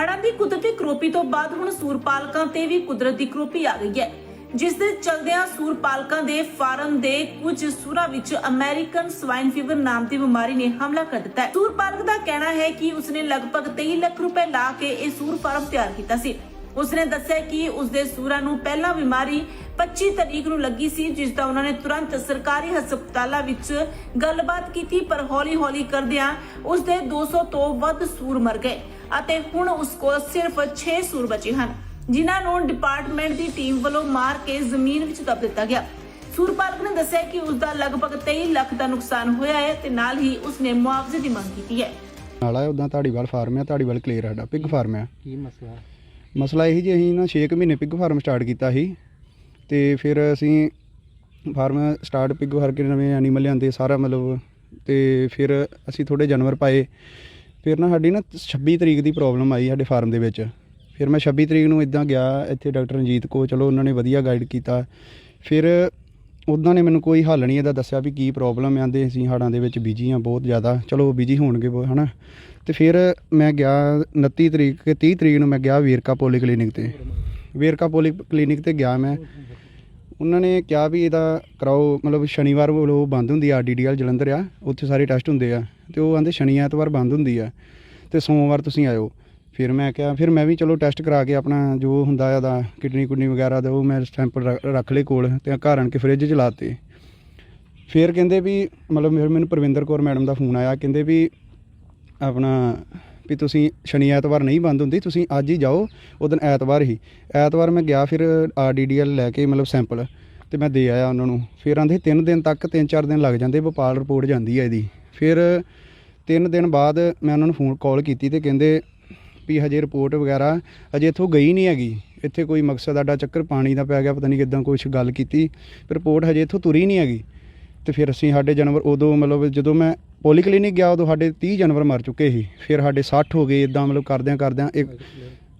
ਹੜ੍ਹਾਂ ਦੀ ਕੁਦਰਤੀ ਕਰੋਪੀ ਤੋਂ ਬਾਅਦ ਹੁਣ ਸੂਰ ਪਾਲਕਾਂ ਤੇ ਵੀ ਕੁਦਰਤੀ ਕਰੋਪੀ ਆ ਗਈ ਹੈ। ਜਿਸ ਦੇ ਚਲਦਿਆਂ ਸੂਰ ਪਾਲਕਾਂ ਦੇ ਫਾਰਮ ਦੇ ਕੁਝ ਸੂਰਾਂ ਵਿੱਚ ਅਮਰੀਕਨ ਸਵਾਈਨ ਫੀਵਰ ਨਾਮ ਦੀ ਬਿਮਾਰੀ ਨੇ ਹਮਲਾ ਕਰ ਦਿੱਤਾ ਹੈ। ਸੂਰ ਦਾ ਕਹਿਣਾ ਹੈ ਕਿ ਉਸਨੇ ਲਗਭਗ 23 ਲੱਖ ਰੁਪਏ ਲਾ ਕੇ ਇਹ ਸੂਰ ਫਾਰਮ ਤਿਆਰ ਕੀਤਾ ਸੀ। ਉਸਨੇ ਦੱਸਿਆ ਕਿ ਉਸਦੇ ਸੂਰਾਂ ਨੂੰ ਪਹਿਲਾਂ ਬਿਮਾਰੀ 25 ਤਰੀਕ ਨੂੰ ਲੱਗੀ ਸੀ, ਜਿਸ ਦਾ ਉਹਨਾਂ ਨੇ ਤੁਰੰਤ ਸਰਕਾਰੀ ਹਸਪਤਾਲਾਂ ਵਿੱਚ ਗੱਲਬਾਤ ਕੀਤੀ, ਪਰ ਹੌਲੀ-ਹੌਲੀ ਕਰਦਿਆਂ ਉਸਦੇ 200 ਤੋਂ ਵੱਧ ਸੂਰ ਮਰ ਗਏ। ਅਤੇ ਹੁਣ ਉਸ ਕੋਲ ਸਿਰਫ 6 ਸੂਰ ਬਚੇ ਹਨ ਜਿਨ੍ਹਾਂ ਨੂੰ ਡਿਪਾਰਟਮੈਂਟ ਦੀ ਟੀਮ ਵੱਲੋਂ ਮਾਰ ਕੇ ਜ਼ਮੀਨ ਵਿੱਚ ਦਬ ਦਿੱਤਾ ਗਿਆ। ਸੂਰ ਪਾਲਕ ਨੇ ਦੱਸਿਆ ਕਿ ਉਸ ਦਾ ਲਗਭਗ 23 ਲੱਖ ਦਾ ਨੁਕਸਾਨ ਹੋਇਆ ਹੈ ਤੇ ਨਾਲ ਹੀ ਉਸਨੇ ਮੁਆਵਜ਼ੇ ਦੀ ਮੰਗ ਕੀਤੀ ਹੈ। ਨਾਲ ਉਦਾਂ ਧਾੜੀਵਾਲ ਫਾਰਮ ਆ ਧਾੜੀਵਾਲ ਕਲੀਅਰ ਸਾਡਾ ਪਿਗ ਫਾਰਮ ਆ। ਕੀ ਮਸਲਾ ਮਸਲਾ ਇਹ ਜੀ ਅਸੀਂ ਨਾ 6 ਮਹੀਨੇ ਪਿਗ ਫਾਰਮ ਸਟਾਰਟ ਕੀਤਾ ਸੀ ਤੇ ਫਿਰ ਅਸੀਂ ਫਾਰਮ ਸਟਾਰਟ ਪਿਗ ਫਾਰ ਕੇ ਨਵੇਂ ਐਨੀਮਲ ਲਿਆਂਦੇ ਸਾਰਾ ਮਤਲਬ ਤੇ ਫਿਰ ਅਸੀਂ ਥੋੜੇ ਜਾਨਵਰ ਪਾਏ। ਫਿਰ ਨਾ ਸਾਡੀ ਨਾ 26 ਤਰੀਕ ਦੀ ਪ੍ਰੋਬਲਮ ਆਈ ਸਾਡੇ ਫਾਰਮ ਦੇ ਵਿੱਚ। ਫਿਰ ਮੈਂ 26 ਤਰੀਕ ਨੂੰ ਇਦਾਂ ਗਿਆ ਇੱਥੇ ਡਾਕਟਰ ਰਣਜੀਤ ਕੋ ਚਲੋ ਉਹਨਾਂ ਨੇ ਵਧੀਆ ਗਾਈਡ ਕੀਤਾ। ਫਿਰ ਉਹਨਾਂ ਨੇ ਮੈਨੂੰ ਕੋਈ ਹੱਲ ਨਹੀਂ ਇਹਦਾ ਦੱਸਿਆ ਵੀ ਕੀ ਪ੍ਰੋਬਲਮ ਆਂਦੇ ਅਸੀਂ ਹਾੜਾਂ ਦੇ ਵਿੱਚ ਬਿਜ਼ੀ ਆ ਬਹੁਤ ਜ਼ਿਆਦਾ। ਚਲੋ ਬਿਜ਼ੀ ਹੋਣਗੇ ਬਹੁਤ, ਹਨਾ। ਤੇ ਫਿਰ ਮੈਂ ਗਿਆ 29 ਤਰੀਕ ਕੇ 30 ਤਰੀਕ ਨੂੰ ਮੈਂ ਗਿਆ ਵੇਰਕਾ ਪੋਲੀ ਕਲੀਨਿਕ ਤੇ। ਵੇਰਕਾ ਪੋਲੀ ਕਲੀਨਿਕ ਤੇ ਗਿਆ ਮੈਂ। ਉਹਨਾਂ ਨੇ ਕਿਹਾ ਵੀ ਇਹਦਾ ਕਰਾਓ, ਮਤਲਬ ਸ਼ਨੀਵਾਰ ਉਹ ਬੰਦ ਹੁੰਦੀ ਆ ਡੀਡੀਐਲ ਜਲੰਧਰ ਆ, ਉੱਥੇ ਸਾਰੇ ਟੈਸਟ ਹੁੰਦੇ ਆ, ਤੇ ਉਹ ਆਂਦੇ ਸ਼ਨੀ ਐਤਵਾਰ ਬੰਦ ਹੁੰਦੀ ਆ, ਤੇ ਸੋਮਵਾਰ ਤੁਸੀਂ ਆਇਓ। ਫਿਰ ਮੈਂ ਕਿਹਾ, ਫਿਰ ਮੈਂ ਵੀ ਚਲੋ ਟੈਸਟ ਕਰਾ ਕੇ ਆਪਣਾ ਜੋ ਹੁੰਦਾ ਆ ਦਾ, ਕਿਡਨੀ ਕੁਡਨੀ ਵਗੈਰਾ ਦਾ, ਉਹ ਮੈਂ ਸੈਂਪਲ ਰੱਖ ਲਏ ਕੋਲ, ਤੇ ਘਰ ਆਣ ਕੇ ਫ੍ਰਿਜ 'ਚ ਲਾਤੇ ਫਿਰ ਕਹਿੰਦੇ ਵੀ, ਮਤਲਬ ਮੇਰੇ ਮੈਨੂੰ ਪਰਵਿੰਦਰ ਕੌਰ ਮੈਡਮ ਦਾ ਫੋਨ ਆਇਆ, ਕਹਿੰਦੇ ਵੀ ਆਪਣਾ ਵੀ ਤੁਸੀਂ ਸ਼ਨੀ ਐਤਵਾਰ ਨਹੀਂ ਬੰਦ ਹੁੰਦੀ, ਤੁਸੀਂ ਅੱਜ ਹੀ ਜਾਓ, ਉਹ ਦਿਨ ਐਤਵਾਰ ਹੀ। ਐਤਵਾਰ ਮੈਂ ਗਿਆ ਫਿਰ ਆਰਡੀਡੀਐਲ ਲੈ ਕੇ ਮਤਲਬ ਸੈਂਪਲ, ਤੇ ਮੈਂ ਦੇ ਆਇਆ ਉਹਨਾਂ ਨੂੰ। ਫਿਰ ਆਂਦੇ ਤਿੰਨ ਦਿਨ ਤੱਕ, ਤਿੰਨ ਚਾਰ ਦਿਨ ਲੱਗ ਜਾਂਦੇ ਭੋਪਾਲ ਰਿਪੋਰਟ ਜਾਂਦੀ ਹੈ ਇਹਦੀ। ਫਿਰ ਤਿੰਨ ਦਿਨ ਬਾਅਦ ਮੈਂ ਉਹਨਾਂ ਨੂੰ ਫੋਨ, ਕਾਲ ਕੀਤੀ ਤੇ ਕਹਿੰਦੇ ਵੀ ਹਜੇ ਰਿਪੋਰਟ ਵਗੈਰਾ ਅਜੇ ਇੱਥੋਂ ਗਈ ਨਹੀਂ ਹੈਗੀ। ਇੱਥੇ ਕੋਈ ਮਕਸਦ ਆਡਾ ਚੱਕਰ ਪਾਣੀ ਦਾ ਪੈ ਗਿਆ, ਪਤਾ ਨਹੀਂ ਕਿਦਾਂ ਕੁਝ ਗੱਲ ਕੀਤੀ ਰਿਪੋਰਟ ਹਜੇ ਇੱਥੋਂ ਤੁਰੀ ਨਹੀਂ ਹੈਗੀ। ਤੇ ਫਿਰ ਅਸੀਂ ਸਾਡੇ ਜਾਨਵਰ ਉਦੋਂ ਮਤਲਬ ਜਦੋਂ ਮੈਂ ਪੋਲੀ ਕਲੀਨਿਕ ਗਿਆ, ਉਦੋਂ ਸਾਡੇ 30 ਜਾਨਵਰ ਮਰ ਚੁੱਕੇ ਸੀ। ਫਿਰ ਸਾਡੇ 60 ਹੋ ਗਏ ਇਦਾਂ ਮਤਲਬ ਕਰਦਿਆਂ ਕਰਦਿਆਂ ਇੱਕ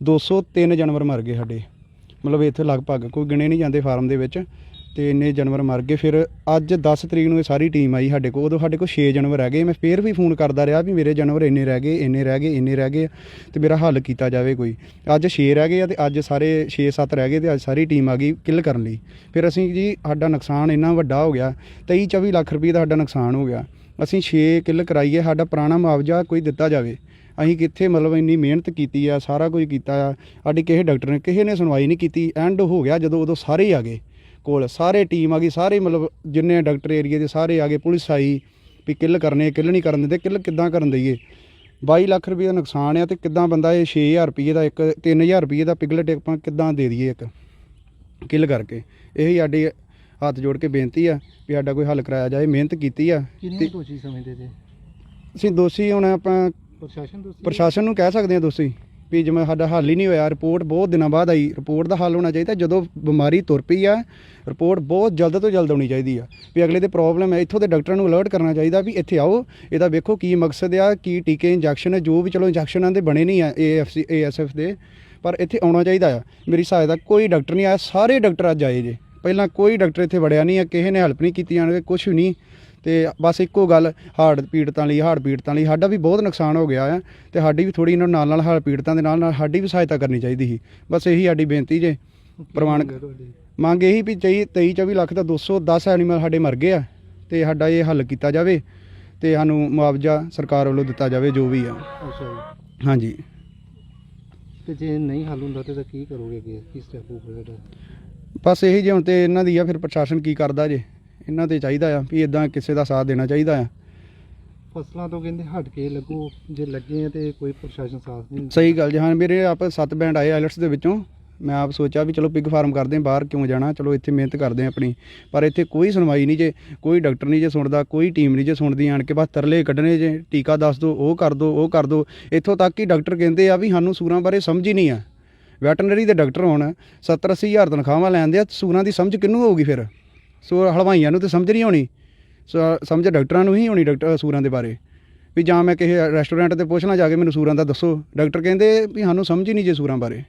203 ਜਾਨਵਰ ਮਰ ਗਏ ਸਾਡੇ। ਮਤਲਬ ਇੱਥੇ ਲਗਭਗ ਕੋਈ ਗਿਣੇ ਨਹੀਂ ਜਾਂਦੇ ਫਾਰਮ ਦੇ ਵਿੱਚ। ਤੇ ਇੰਨੇ ਜਾਨਵਰ ਮਰ ਗਏ। ਫਿਰ ਅੱਜ 10 ਤਰੀਕ ਨੂੰ ਇਹ ਸਾਰੀ ਟੀਮ ਆਈ ਸਾਡੇ ਕੋਲ। ਉਦੋਂ ਸਾਡੇ ਕੋਲ 6 ਜਾਨਵਰ ਰਹਿ ਗਏ। ਮੈਂ ਫਿਰ ਵੀ ਫੋਨ ਕਰਦਾ ਰਿਹਾ ਵੀ ਮੇਰੇ ਜਾਨਵਰ ਇੰਨੇ ਰਹਿ ਗਏ, ਇੰਨੇ ਰਹਿ ਗਏ, ਇੰਨੇ ਰਹਿ ਗਏ ਤੇ ਮੇਰਾ ਹੱਲ ਕੀਤਾ ਜਾਵੇ ਕੋਈ। ਅੱਜ 6 ਰਹਿ ਗਏ ਆ ਤੇ ਅੱਜ ਸਾਰੇ 6-7 ਰਹਿ ਗਏ ਤੇ ਅੱਜ ਸਾਰੀ ਟੀਮ ਆ ਗਈ ਕਿੱਲ ਕਰਨ ਲਈ। ਫਿਰ ਅਸੀਂ ਜੀ ਸਾਡਾ ਨੁਕਸਾਨ ਇੰਨਾ ਵੱਡਾ ਹੋ ਗਿਆ 23-24 ਲੱਖ ਰੁਪਏ ਦਾ ਸਾਡਾ ਨੁਕਸਾਨ ਹੋ ਗਿਆ। ਅਸੀਂ 6 ਕਿੱਲ ਕਰਾਈਏ, ਸਾਡਾ ਪੁਰਾਣਾ ਮੁਆਵਜ਼ਾ ਕੋਈ ਦਿੱਤਾ ਜਾਵੇ। ਅਸੀਂ ਕਿੱਥੇ ਮਤਲਬ ਇੰਨੀ ਮਿਹਨਤ ਕੀਤੀ ਆ, ਸਾਰਾ ਕੁਝ ਕੀਤਾ ਆ। ਸਾਡੀ ਕਿਸੇ ਡਾਕਟਰ ਨੇ, ਕਿਸੇ ਨੇ ਸੁਣਵਾਈ ਨਹੀਂ ਕੀਤੀ। ਐਂਡ ਹੋ ਗਿਆ ਜਦੋਂ ਉਦੋਂ ਸਾਰੇ ਹੀ ਆ ਗਏ। ਕੋਲ ਸਾਰੇ ਟੀਮ ਆ ਗਈ ਸਾਰੇ ਮਤਲਬ ਜਿੰਨੇ ਡਾਕਟਰ ਏਰੀਆ ਦੇ ਸਾਰੇ ਆ ਗਏ ਪੁਲਿਸ ਆਈ ਵੀ ਕਿੱਲ ਕਰਨੇ ਕਿੱਲ ਨਹੀਂ ਕਰਨ ਦਿੰਦੇ ਕਿੱਲ ਕਿੱਦਾਂ ਕਰਨ ਦਈਏ? 22 ਲੱਖ ਰੁਪਏ ਦਾ ਨੁਕਸਾਨ ਆ ਤੇ ਕਿੱਦਾਂ ਬੰਦਾ ਇਹ 6000 ਰੁਪਏ ਦਾ ਇੱਕ 3000 ਰੁਪਏ ਦਾ ਪਿਗਲਟ ਆਪਾਂ ਕਿੱਦਾਂ ਦੇ ਦਈਏ ਇੱਕ ਕਿੱਲ ਕਰਕੇ? ਇਹੀ ਸਾਡੀ ਹੱਥ ਜੋੜ ਕੇ ਬੇਨਤੀ ਆ ਵੀ ਸਾਡਾ ਕੋਈ ਹੱਲ ਕਰਾਇਆ ਜਾਏ ਮਿਹਨਤ ਕੀਤੀ ਆ। ਕਿੰਨੇ ਦੋਸ਼ੀ ਸਮਝਦੇ ਜੇ ਅਸੀਂ ਦੋਸ਼ੀ ਹੁਣ ਆਪਾਂ ਪ੍ਰਸ਼ਾਸਨ ਦੋਸ਼ੀ? ਪ੍ਰਸ਼ਾਸਨ ਨੂੰ ਕਹਿ ਸਕਦੇ ਹਾਂ ਦੋਸ਼ੀ। ਵੀ ਜਿਵੇਂ ਸਾਡਾ ਹੱਲ ਹੀ ਨਹੀਂ ਹੋਇਆ ਰਿਪੋਰਟ ਬਹੁਤ ਦਿਨਾਂ ਬਾਅਦ ਆਈ। ਰਿਪੋਰਟ ਦਾ ਹੱਲ ਹੋਣਾ ਚਾਹੀਦਾ, ਜਦੋਂ ਬਿਮਾਰੀ ਤੁਰ ਪਈ ਆ ਰਿਪੋਰਟ ਬਹੁਤ ਜਲਦ ਤੋਂ ਜਲਦ ਆਉਣੀ ਚਾਹੀਦੀ ਆ। ਵੀ ਅਗਲੇ ਦੇ ਪ੍ਰੋਬਲਮ ਹੈ ਇੱਥੋਂ ਦੇ ਡਾਕਟਰਾਂ ਨੂੰ ਅਲਰਟ ਕਰਨਾ ਚਾਹੀਦਾ ਵੀ ਇੱਥੇ ਆਓ। ਇਹਦਾ ਵੇਖੋ ਕੀ ਮਕਸਦ ਆ, ਕੀ ਟੀਕੇ ਇੰਜੈਕਸ਼ਨ ਹੈ ਜੋ ਵੀ ਚਲੋ ਇੰਜੈਕਸ਼ਨਾਂ ਦੇ ਬਣੇ ਨਹੀਂ ਆ ਏਐਫਸੀ ਏਐਸਐਫ ਦੇ, ਪਰ ਇੱਥੇ ਆਉਣਾ ਚਾਹੀਦਾ ਆ। ਮੇਰੀ ਸਹਾਇਤਾ, ਕੋਈ ਡਾਕਟਰ ਨਹੀਂ ਆਇਆ, ਸਾਰੇ ਡਾਕਟਰ ਅੱਜ ਆਏ ਜੇ। ਪਹਿਲਾਂ ਕੋਈ ਡਾਕਟਰ ਇੱਥੇ ਵੜਿਆ ਨਹੀਂ ਆ, ਕਿਸੇ ਨੇ ਹੈਲਪ ਨਹੀਂ ਕੀਤੀ ਜਾਣਗੇ ਕੁਝ ਵੀ ਨਹੀਂ। ਤੇ ਬਸ ਇੱਕੋ ਗੱਲ ਹਾਰਟ ਪੀੜਤਾਂ ਲਈ ਹਾਰਟ ਪੀੜਤਾਂ ਲਈ ਸਾਡਾ ਵੀ ਬਹੁਤ ਨੁਕਸਾਨ ਹੋ ਗਿਆ ਆ ਤੇ ਸਾਡੀ ਵੀ ਥੋੜੀ ਇਹਨਾਂ ਨਾਲ ਨਾਲ ਹਾਰਟ ਪੀੜਤਾਂ ਦੇ ਨਾਲ ਨਾਲ ਸਾਡੀ ਵੀ ਸਹਾਇਤਾ ਕਰਨੀ ਚਾਹੀਦੀ ਸੀ। ਬਸ ਇਹੀ ਸਾਡੀ ਬੇਨਤੀ ਜੇ ਪ੍ਰਮਾਣ ਮੰਗ ਇਹੀ ਵੀ 23 23 24 ਲੱਖ ਦਾ 210 ਐਨੀਮਲ ਸਾਡੇ ਮਰ ਗਏ ਆ ਤੇ ਸਾਡਾ ਇਹ ਹੱਲ ਕੀਤਾ ਜਾਵੇ ਤੇ ਸਾਨੂੰ ਮੁਆਵਜ਼ਾ ਸਰਕਾਰ ਵੱਲੋਂ ਦਿੱਤਾ ਜਾਵੇ ਜੋ ਵੀ ਆ। ਅੱਛਾ ਜੀ। ਹਾਂਜੀ। ਤੇ ਜੇ ਨਹੀਂ ਹੱਲ ਹੁੰਦਾ ਤੇ ਤਾਂ ਕੀ ਕਰੋਗੇ ਕੀ ਸਟੈਪ ਹੋਊਗਾ ਬਸ ਇਹੀ ਜੇ ਹੁਣ ਤੇ ਇਹਨਾਂ ਦੀ ਆ ਫਿਰ ਪ੍ਰਸ਼ਾਸਨ ਕੀ ਕਰਦਾ ਜੇ? ਇਹਨਾਂ ਤੇ ਚਾਹੀਦਾ ਆ ਵੀ ਇਦਾਂ ਕਿਸੇ ਦਾ ਸਾਥ ਦੇਣਾ ਚਾਹੀਦਾ ਆ। ਫਸਲਾਂ ਤੋਂ ਕਹਿੰਦੇ ਹਟ ਕੇ ਲੱਗੋ ਜੇ ਲੱਗੇ ਆ ਤੇ ਕੋਈ ਪ੍ਰਸ਼ਾਸਨ ਸਾਥ ਨਹੀਂ ਸਹੀ ਗੱਲ ਜੀ ਹਾਂ ਮੇਰੇ ਆਪ ਸੱਤ ਬੈਂਡ ਆਏ ਆਇਲਟਸ ਦੇ ਵਿੱਚੋਂ। ਮੈਂ ਆਪ ਸੋਚਿਆ ਵੀ ਚਲੋ ਪਿਗ ਫਾਰਮ ਕਰਦੇ ਹਾਂ ਬਾਹਰ ਕਿਉਂ ਜਾਣਾ? ਚਲੋ ਇੱਥੇ ਮਿਹਨਤ ਕਰਦੇ ਹਾਂ ਆਪਣੀ। ਪਰ ਇੱਥੇ ਕੋਈ ਸੁਣਵਾਈ ਨਹੀਂ ਜੇ ਕੋਈ ਡਾਕਟਰ ਨਹੀਂ ਜੇ ਸੁਣਦਾ ਕੋਈ ਟੀਮ ਨਹੀਂ ਜੇ ਸੁਣਦੀ ਆਣ ਕੇ ਬਸ ਤਰਲੇ ਕੱਢਣੇ ਜੇ ਟੀਕਾ ਦੱਸ ਦਿਓ ਉਹ ਕਰ ਦਿਓ ਉਹ ਕਰ ਦਿਓ ਇੱਥੋਂ ਤੱਕ ਕਿ ਡਾਕਟਰ ਕਹਿੰਦੇ ਆ ਵੀ ਸਾਨੂੰ ਸੂਰਾਂ ਬਾਰੇ ਸਮਝ ਹੀ ਨਹੀਂ ਆ। ਵੈਟਰਨਰੀ ਦੇ ਡਾਕਟਰ ਹੋਣ 70 ਅੱਸੀ ਹਜ਼ਾਰ ਤਨਖਾਹਾਂ ਲੈਂਦੇ ਆ ਸੂਰਾਂ ਦੀ ਸਮਝ ਕਿਹਨੂੰ ਹੋਊਗੀ ਫਿਰ? ਸੋ ਹਲਵਾਈਆਂ ਨੂੰ ਤੇ ਸਮਝ ਨਹੀਂ ਹੋਣੀ ਸੋ ਸਮਝ ਡਾਕਟਰਾਂ ਨੂੰ ਹੀ ਹੋਣੀ ਡਾਕਟਰ ਸੂਰਾਂ ਦੇ ਬਾਰੇ। ਵੀ ਜਾਂ ਮੈਂ ਕਿਸੇ ਰੈਸਟੋਰੈਂਟ ਤੇ ਪੁੱਛਣਾ ਜਾ ਕੇ ਮੈਨੂੰ ਸੂਰਾਂ ਦਾ ਦੱਸੋ। ਡਾਕਟਰ ਕਹਿੰਦੇ ਵੀ ਸਾਨੂੰ ਸਮਝ ਹੀ ਨਹੀਂ ਜੇ ਸੂਰਾਂ ਬਾਰੇ।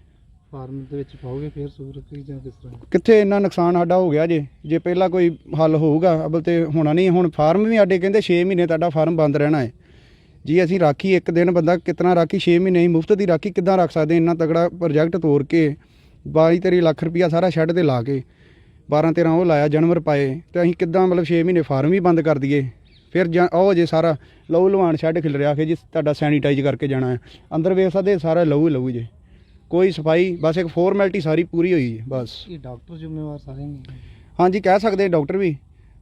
ਫਾਰਮ ਦੇ ਵਿੱਚ ਪਾਓਗੇ ਫਿਰ ਸੂਰਤ ਜਾਂ ਕਿਸ ਤਰ੍ਹਾਂ? ਕਿੱਥੇ ਇੰਨਾ ਨੁਕਸਾਨ ਸਾਡਾ ਹੋ ਗਿਆ ਜੇ? ਜੇ ਪਹਿਲਾਂ ਕੋਈ ਹੱਲ ਹੋਊਗਾ ਅਬਲ ਤੇ ਹੋਣਾ ਨਹੀਂ ਹੁਣ ਫਾਰਮ ਵੀ ਸਾਡੇ ਕਹਿੰਦੇ 6 ਮਹੀਨੇ ਤੁਹਾਡਾ ਫਾਰਮ ਬੰਦ ਰਹਿਣਾ ਹੈ। ਜੀ ਅਸੀਂ ਰਾਖੀ ਇੱਕ ਦਿਨ ਬੰਦਾ ਕਿਤਨਾ ਰਾਖੀ 6 ਮਹੀਨੇ ਹੀ ਮੁਫਤ ਦੀ ਰਾਖੀ ਕਿੱਦਾਂ ਰੱਖ ਸਕਦੇ ਇੰਨਾ ਤਗੜਾ ਪ੍ਰੋਜੈਕਟ ਤੋੜ ਕੇ 22 ਤੇਰੀ ਲੱਖ ਰੁਪਈਆ ਸਾਰਾ ਸ਼ੈੱਡ ਤੇ ਲਾ ਕੇ। 12 13 ਉਹ ਲਾਇਆ ਜਾਨਵਰ ਪਾਏ ਤੇ ਅਸੀਂ ਕਿੱਦਾਂ ਮਤਲਬ 6 ਮਹੀਨੇ ਫਾਰਮ ਹੀ ਬੰਦ ਕਰ ਦਈਏ। ਫਿਰ ਜਾਂ- ਉਹ ਜੇ ਸਾਰਾ ਲਹੂ ਲਵਾਨ ਸ਼ੈੱਡ ਖਿਲ ਰਿਹਾ ਕਿ ਜੀ ਤੁਹਾਡਾ ਸੈਨੀਟਾਈਜ਼ ਕਰਕੇ ਜਾਣਾ ਹੈ। ਅੰਦਰ ਵੇਖ ਸਕਦੇ ਸਾਰਾ ਲਹੂ ਲਹੂ ਜੇ। ਕੋਈ ਸਫ਼ਾਈ ਬਸ ਇੱਕ ਫਾਰਮੈਲਿਟੀ ਸਾਰੀ ਪੂਰੀ ਹੋਈ ਹੈ ਬਸ। ਇਹ ਡਾਕਟਰ ਜ਼ਿੰਮੇਵਾਰ ਸਾਰੇ ਨੇ। ਹਾਂਜੀ ਕਹਿ ਸਕਦੇ ਡਾਕਟਰ ਵੀ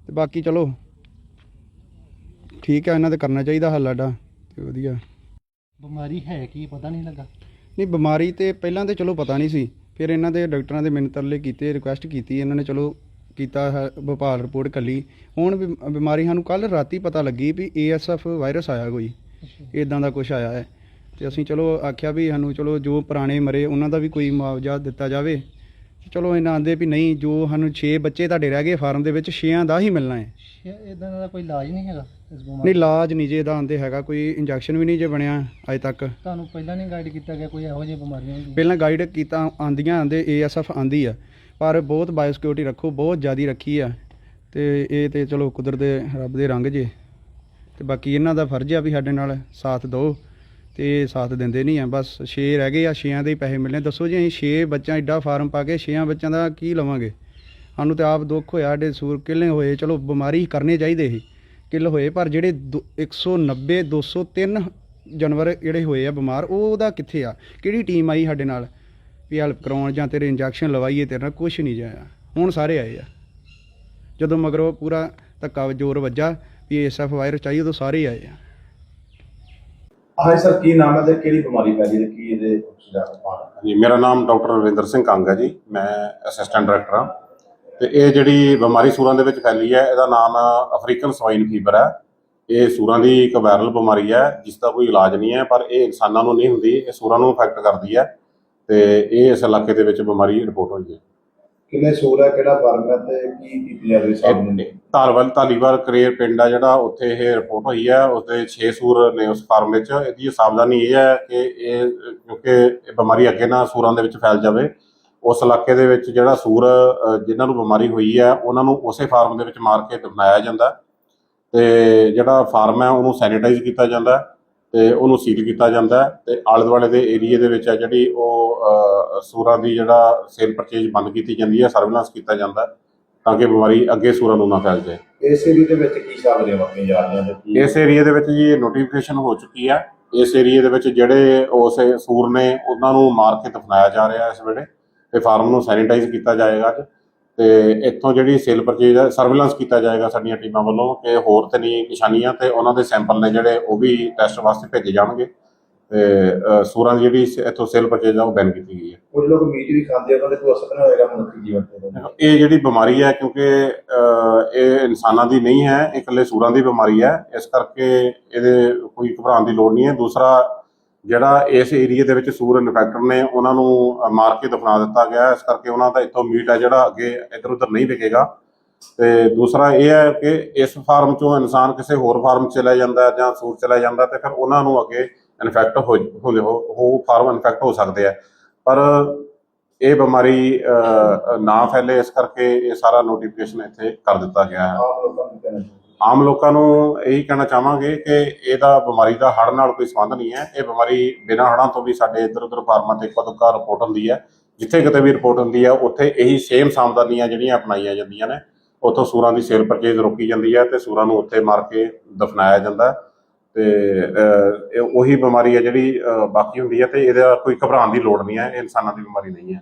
ਤੇ ਬਾਕੀ ਚਲੋ। ਠੀਕ ਹੈ ਇਹਨਾਂ ਤੇ ਕਰਨਾ ਚਾਹੀਦਾ ਹੱਲ ਸਾਡਾ ਤੇ ਵਧੀਆ। ਬਿਮਾਰੀ ਹੈ ਕੀ ਪਤਾ ਨਹੀਂ ਲੱਗਾ? ਨਹੀਂ ਬਿਮਾਰੀ ਤੇ ਪਹਿਲਾਂ ਤੇ ਚਲੋ ਪਤਾ ਨਹੀਂ ਸੀ। ਫਿਰ ਇਹਨਾਂ ਦੇ ਡਾਕਟਰਾਂ ਦੇ ਮਿੰਟ ਤਰਲੇ ਕੀਤੇ ਰਿਕੁਐਸਟ ਕੀਤੀ ਇਹਨਾਂ ਨੇ ਚਲੋ ਕੀਤਾ ਹੈ, ਭੋਪਾਲ ਰਿਪੋਰਟ ਕੱਲੀ। ਹੁਣ ਬਿ- ਬਿਮਾਰੀ ਸਾਨੂੰ ਕੱਲ ਰਾਤੀ ਪਤਾ ਲੱਗੀ ਵੀ ਏਐਸਐਫ ਵਾਇਰਸ ਆਇਆ ਕੋਈ। ਇਦਾਂ ਦਾ ਕੁਝ ਆਇਆ ਹੈ। ਤੇ ਅਸੀਂ ਚਲੋ ਆਖਿਆ ਵੀ ਸਾਨੂੰ ਚਲੋ ਜੋ ਪੁਰਾਣੇ ਮਰੇ ਉਹਨਾਂ ਦਾ ਵੀ ਕੋਈ ਮੁਆਵਜ਼ਾ ਦਿੱਤਾ ਜਾਵੇ। ਚਲੋ ਇਹਨਾਂ ਆਂਦੇ ਵੀ ਨਹੀਂ ਜੋ ਸਾਨੂੰ 6 ਬੱਚੇ ਤੁਹਾਡੇ ਰਹਿ ਗਏ ਫਾਰਮ ਦੇ ਵਿੱਚ 6ਾਂ ਦਾ ਹੀ ਮਿਲਣਾ ਹੈ। ਇਦਾਂ ਦਾ ਕੋਈ ਇਲਾਜ ਨਹੀਂ ਹੈਗਾ ਇਸ ਬਿਮਾਰੀ ਨਹੀਂ ਇਲਾਜ ਨਹੀਂ ਜੇ ਇਹਦਾ ਆਂਦੇ ਹੈਗਾ ਕੋਈ ਇੰਜੈਕਸ਼ਨ ਵੀ ਨਹੀਂ ਜੇ ਬਣਿਆ ਅਜੇ ਤੱਕ। ਤੁਹਾਨੂੰ ਪਹਿਲਾਂ ਨਹੀਂ ਗਾਈਡ ਕੀਤਾ ਗਿਆ ਕੋਈ ਇਹੋ ਜਿਹੀ ਬਿਮਾਰੀਆਂ ਹੁੰਦੀਆਂ ਪਹਿਲਾਂ ਗਾਈਡ ਕੀਤਾ ਆਂਦੀਆਂ ਆਂਦੇ ਏਐਸਐਫ ਆਂਦੀ ਆ ਪਰ ਬਹੁਤ ਬਾਇਓਸਿਕਿਉਰਿਟੀ ਰੱਖੋ ਬਹੁਤ ਜ਼ਿਆਦੀ ਰੱਖੀ ਆ। ਤੇ ਇਹ ਤੇ ਚਲੋ ਕੁਦਰਤ ਦੇ ਰੱਬ ਦੇ ਰੰਗ ਜੇ। ਤੇ ਬਾਕੀ ਇਹਨਾਂ ਦਾ ਫਰਜ਼ ਆ ਵੀ ਸਾਡੇ ਨਾਲ ਸਾਥ ਦਿਓ। ਤੇ ਸਾਥ ਦਿੰਦੇ ਨਹੀਂ ਆ। ਬਸ 6 ਰਹਿ ਗਏ ਆ 6ਾਂ ਦੇ ਹੀ ਪੈਸੇ ਮਿਲਣੇ। ਦੱਸੋ ਜੀ, ਅਸੀਂ 6 ਬੱਚਾ ਐਡਾ ਫਾਰਮ ਪਾ ਕੇ 6 ਬੱਚਿਆਂ ਦਾ ਕੀ ਲਵਾਂਗੇ? ਸਾਨੂੰ ਤੇ ਆਪ ਦੁੱਖ ਹੋਇਆ, ਸਾਡੇ ਸੂਰ ਕਿੱਲੇ ਹੋਏ। ਚਲੋ, ਬਿਮਾਰੀ ਕਰਨੇ ਚਾਹੀਦੇ ਸੀ, ਕਿੱਲ ਹੋਏ, ਪਰ ਜਿਹੜੇ ਦੋ- 190 203 ਜਾਨਵਰ ਜਿਹੜੇ ਹੋਏ ਆ ਬਿਮਾਰ ਉਹ ਉਹਦਾ ਕਿੱਥੇ ਆ? ਕਿਹੜੀ ਟੀਮ ਆਈ ਸਾਡੇ ਨਾਲ? ਵੀ ਹੈਲਪ ਕਰਾਉਣ ਜਾਂ ਤੇਰੇ ਇੰਜੈਕਸ਼ਨ ਲਵਾਈਏ, ਤੇਰੇ ਨਾਲ ਕੁਝ ਨਹੀਂ ਜਾਇਆ। ਹੁਣ ਸਾਰੇ ਆਏ ਆ। ਜਦੋਂ ਮਗਰੋਂ ਪੂਰਾ ਧੱਕਾ ਜ਼ੋਰ ਵੱਜਾ, ਵੀ ਐਸਐਫ ਵਾਇਰਸ ਚਾਹੀਏ ਉਦੋਂ ਸਾਰੇ ਆਏ ਆ। ਹਾਂਜੀ ਸਰ, ਕੀ ਨਾਮ ਹੈ ਤੇ ਕਿਹੜੀ ਬਿਮਾਰੀ ਫੈਲੀ ਤੇ ਕੀ ਇਹਦੇ ਉਪਚਾਰ ਪਾਣਾ ਜੀ, ਮੇਰਾ ਨਾਮ ਡਾਕਟਰ ਰਵਿੰਦਰ ਸਿੰਘ ਕੰਗ ਹੈ ਜੀ। ਮੈਂ ਅਸਿਸਟੈਂਟ ਡਾਇਰੈਕਟਰ ਹਾਂ। ਤੇ ਇਹ ਜਿਹੜੀ ਬਿਮਾਰੀ ਸੂਰਾਂ ਦੇ ਵਿੱਚ ਫੈਲੀ ਹੈ, ਇਹਦਾ ਨਾਮ ਅਫਰੀਕਨ ਸਵਾਈਨ ਫੀਵਰ ਹੈ। ਇਹ ਸੂਰਾਂ ਦੀ ਇੱਕ ਵਾਇਰਲ ਬਿਮਾਰੀ ਹੈ, ਜਿਸ ਦਾ ਕੋਈ ਇਲਾਜ ਨਹੀਂ ਹੈ, ਪਰ ਇਹ ਇਨਸਾਨਾਂ ਨੂੰ ਨਹੀਂ ਹੁੰਦੀ, ਇਹ ਸੂਰਾਂ ਨੂੰ ਇਫੈਕਟ ਕਰਦੀ ਹੈ। ਤੇ ਇਹ ਇਸ ਇਲਾਕੇ ਦੇ ਵਿੱਚ ਬਿਮਾਰੀ ਰਿਪੋਰਟ ਹੋਈ ਹੈ। ਕਿੰਨੇ ਸੂਰ ਹੈ ਕਿਹੜਾ ਫਾਰਮ ਹੈ ਤੇ ਕੀ ਕੀ ਡਿਲੀਵਰੀ ਸਾਹਮਣੇ ਧਾਰਵਲ ਧਾਲੀਵਾਲ ਕਰੇਰ ਪਿੰਡ ਆ ਜਿਹੜਾ ਉੱਥੇ ਇਹ ਰਿਪੋਰਟ ਹੋਈ ਹੈ ਉਸਦੇ 6 ਸੂਰ ਨੇ ਉਸ ਫਾਰਮ ਵਿੱਚ। ਇਹਦੀ ਸਾਵਧਾਨੀ ਇਹ ਹੈ ਕਿ ਇਹ ਕਿਉਂਕਿ ਇਹ ਬਿਮਾਰੀ ਅੱਗੇ ਨਾ ਸੂਰਾਂ ਦੇ ਵਿੱਚ ਫੈਲ ਜਾਵੇ। ਉਸ ਇਲਾਕੇ ਦੇ ਵਿੱਚ ਜਿਹੜਾ ਸੂਰ ਅ, ਜਿਨ੍ਹਾਂ ਨੂੰ ਬਿਮਾਰੀ ਹੋਈ ਹੈ ਉਹਨਾਂ ਨੂੰ ਉਸੇ ਫਾਰਮ ਦੇ ਵਿੱਚ ਮਾਰ ਕੇ ਦਫਨਾਇਆ ਜਾਂਦਾ ਹੈ। ਤੇ ਜਿਹੜਾ ਫਾਰਮ ਹੈ ਉਹਨੂੰ ਸੈਨੀਟਾਈਜ਼ ਕੀਤਾ ਜਾਂਦਾ ਤੇ ਉਹਨੂੰ ਸੀਲ ਕੀਤਾ ਜਾਂਦਾ ਤੇ ਆਲੇ ਦੁਆਲੇ ਦੇ ਏਰੀਏ ਦੇ ਵਿੱਚ ਹੈ ਜਿਹੜੀ ਉਹ ਸੂਰਾਂ ਦੀ ਜਿਹੜਾ ਸੇਲ ਪਰਚੇਜ ਬੰਦ ਕੀਤੀ ਜਾਂਦੀ ਹੈ ਸਰਵੇਲੈਂਸ ਕੀਤਾ ਜਾਂਦਾ ਤਾਂ ਕਿ ਬਿਮਾਰੀ ਅੱਗੇ ਸੂਰਾਂ ਨੂੰ ਨਾ ਫੈਲ ਜਾਏ। ਇਸ ਏਰੀਏ ਦੇ ਵਿੱਚ ਕੀ ਸਾਹਮਣੇ ਵਰਤੀਆਂ ਜਾ ਰਹੀਆਂ ਤੇ ਕੀ? ਇਸ ਏਰੀਆ ਦੇ ਵਿੱਚ ਜੀ ਨੋਟੀਫਿਕੇਸ਼ਨ ਹੋ ਚੁੱਕੀ ਹੈ। ਇਸ ਏਰੀਆ ਦੇ ਵਿੱਚ ਜਿਹੜੇ ਉਸ ਸੂਰ ਨੇ ਉਹਨਾਂ ਨੂੰ ਮਾਰ ਕੇ ਦਫਨਾਇਆ ਜਾ ਰਿਹਾ ਇਸ ਵੇਲੇ ਤੇ ਫਾਰਮ ਨੂੰ ਸੈਨੀਟਾਈਜ਼ ਕੀਤਾ ਜਾਏਗਾ ਅੱਜ। ਤੇ ਇੱਥੋਂ ਜਿਹੜੀ ਸੇਲ ਪਰਚੇਜ ਹੈ ਸਰਵੇਲੈਂਸ ਕੀਤਾ ਜਾਏਗਾ ਸਾਡੀਆਂ ਟੀਮਾਂ ਵੱਲੋਂ ਕਿ ਹੋਰ ਤੇ ਨਹੀਂ ਨਿਸ਼ਾਨੀਆਂ ਤੇ ਉਹਨਾਂ ਦੇ ਸੈਂਪਲ ਨੇ ਜਿਹੜੇ ਉਹ ਵੀ ਟੈਸਟ ਵਾਸਤੇ ਭੇਜੇ ਜਾਣਗੇ। ਤੇ ਸੂਰਾਂ ਦੀ ਜਿਹੜੀ ਇੱਥੋਂ ਸੇਲ ਪਰਚੇਜ ਆ ਉਹ ਬੈਨ ਕੀਤੀ ਗਈ ਹੈ। ਕੁਝ ਲੋਕ ਮੀਟ ਵੀ ਖਾਂਦੇ ਆ ਉਹਨਾਂ ਦੇ ਕੋਈ ਅਸਰ ਨਹੀਂ ਹੋਏਗਾ ਮਨੁੱਖੀ ਜੀਵਨ ਤੇ। ਇਹ ਜਿਹੜੀ ਬਿਮਾਰੀ ਹੈ ਕਿਉਂਕਿ ਇਹ ਇਨਸਾਨਾਂ ਦੀ ਨਹੀਂ ਹੈ ਇਹ ਇਕੱਲੇ ਸੂਰਾਂ ਦੀ ਬਿਮਾਰੀ ਹੈ। ਇਸ ਕਰਕੇ ਇਹਦੇ ਕੋਈ ਘਬਰਾਉਣ ਦੀ ਲੋੜ ਨਹੀਂ ਹੈ। ਦੂਸਰਾ ਜਿਹੜਾ ਇਸ ਏਰੀਆ ਦੇ ਵਿੱਚ ਸੂਰ ਇਨਫੈਕਟਡ ਨੇ, ਉਹਨਾਂ ਨੂੰ ਮਾਰ ਕੇ ਦਫਨਾ ਦਿੱਤਾ ਗਿਆ। ਇਸ ਕਰਕੇ ਉਹਨਾਂ ਦਾ ਇੱਥੋਂ ਮੀਟ ਹੈ ਜਿਹੜਾ, ਅੱਗੇ ਇੱਧਰ ਉੱਧਰ ਨਹੀਂ ਵਿਕੇਗਾ। ਤੇ ਦੂਸਰਾ ਇਹ ਹੈ ਕਿ ਇਸ ਫਾਰਮ ਚੋਂ ਇਨਸਾਨ ਕਿਸੇ ਹੋਰ ਫਾਰਮ ਚਲਾ ਜਾਂਦਾ ਜਾਂ ਸੂਰ ਚਲਾ ਜਾਂਦਾ ਤੇ ਫਿਰ ਉਹਨਾਂ ਨੂੰ ਅੱਗੇ ਇਨਫੈਕਟ ਹੋ ਹੋ ਫਾਰਮ ਇਨਫੈਕਟ ਹੋ ਸਕਦੇ ਆ। ਪਰ ਇਹ ਬਿਮਾਰੀ ਨਾ ਫੈਲੇ, ਇਸ ਕਰਕੇ ਇਹ ਸਾਰਾ ਨੋਟੀਫਿਕੇਸ਼ਨ ਇੱਥੇ ਕਰ ਦਿੱਤਾ ਗਿਆ ਹੈ। ਆਮ ਲੋਕਾਂ ਨੂੰ ਇਹੀ ਕਹਿਣਾ ਚਾਹਾਂਗੇ ਕਿ ਇਹਦਾ ਬਿਮਾਰੀ ਦਾ ਹੜ੍ਹ ਨਾਲ ਕੋਈ ਸੰਬੰਧ ਨਹੀਂ ਹੈ। ਇਹ ਬਿਮਾਰੀ ਬਿਨਾਂ ਹੜ੍ਹਾਂ ਤੋਂ ਵੀ ਸਾਡੇ ਇੱਧਰ ਉੱਧਰ ਫਾਰਮਾਂ ਤੇ ਕਦੋਂ ਰਿਪੋਰਟ ਹੁੰਦੀ ਹੈ। ਜਿੱਥੇ ਕਿਤੇ ਵੀ ਰਿਪੋਰਟ ਹੁੰਦੀ ਹੈ, ਉੱਥੇ ਇਹੀ ਸੇਮ ਸਾਵਧਾਨੀਆਂ ਜਿਹੜੀਆਂ ਅਪਣਾਈਆਂ ਜਾਂਦੀਆਂ ਨੇ। ਉੱਥੋਂ ਸੂਰਾਂ ਦੀ ਸੇਲ ਪਰਚੇਜ਼ ਰੋਕੀ ਜਾਂਦੀ ਹੈ ਤੇ ਸੂਰਾਂ ਨੂੰ ਉੱਥੇ ਮਾਰ ਕੇ ਦਫਨਾਇਆ ਜਾਂਦਾ ਹੈ। ਤੇ ਉਹੀ ਬਿਮਾਰੀ ਹੈ ਜਿਹੜੀ ਬਾਕੀ ਹੁੰਦੀ ਹੈ ਤੇ ਇਹਦਾ ਕੋਈ ਘਬਰਾਉਣ ਦੀ ਲੋੜ ਨਹੀਂ ਹੈ। ਇਹ ਇਨਸਾਨਾਂ ਦੀ ਬਿਮਾਰੀ ਨਹੀਂ ਹੈ।